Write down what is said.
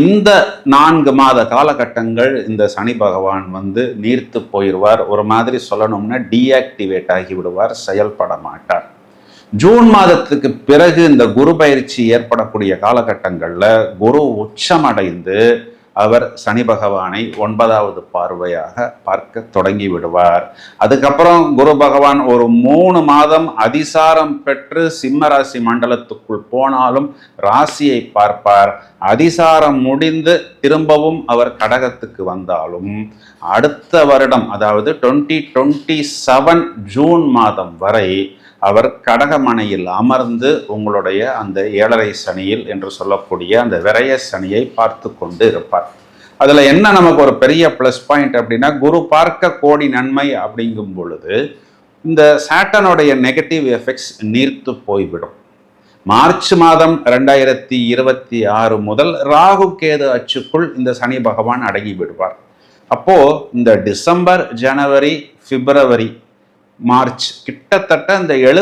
இந்த நான்கு மாத காலகட்டங்கள் இந்த சனி பகவான் வந்து நீர்த்து போயிடுவார். ஒரு மாதிரி சொல்லணும்னா டீஆக்டிவேட் ஆகி விடுவார் செயல்பட மாட்டார். ஜூன் மாதத்துக்கு பிறகு இந்த குரு பயிற்சி ஏற்படக்கூடிய காலகட்டங்களில் குரு உச்சமடைந்து அவர் சனி பகவானை ஒன்பதாவது பார்வையாக பார்க்க தொடங்கி விடுவார் அதுக்கப்புறம் குரு பகவான் ஒரு மூணு மாதம் அதிசாரம் பெற்று சிம்ம ராசி மண்டலத்துக்குள் போனாலும் ராசியை பார்ப்பார். அதிசாரம் முடிந்து திரும்பவும் அவர் கடகத்துக்கு வந்தாலும் அடுத்த வருடம் அதாவது டுவெண்ட்டி டுவெண்ட்டி செவன் ஜூன் மாதம் வரை அவர் கடகமனையில் அமர்ந்து உங்களுடைய அந்த ஏழரை சனியில் என்று சொல்லக்கூடிய அந்த விரய சனியை பார்த்து கொண்டு இருப்பார். அதில் என்ன நமக்கு ஒரு பெரிய ப்ளஸ் பாயிண்ட் அப்படின்னா குரு பார்க்க கோடி நன்மை அப்படிங்கும் பொழுது இந்த சாட்டனுடைய நெகட்டிவ் எஃபெக்ட்ஸ் நீர்த்து போய்விடும். மார்ச் மாதம் ரெண்டாயிரத்தி இருபத்தி ஆறு முதல் ராகு கேது அச்சுக்குள் இந்த சனி பகவான் அடங்கி விடுவார். அப்போது இந்த டிசம்பர் ஜனவரி பிப்ரவரி மார்ச் கிட்டத்தட்ட இந்த எழு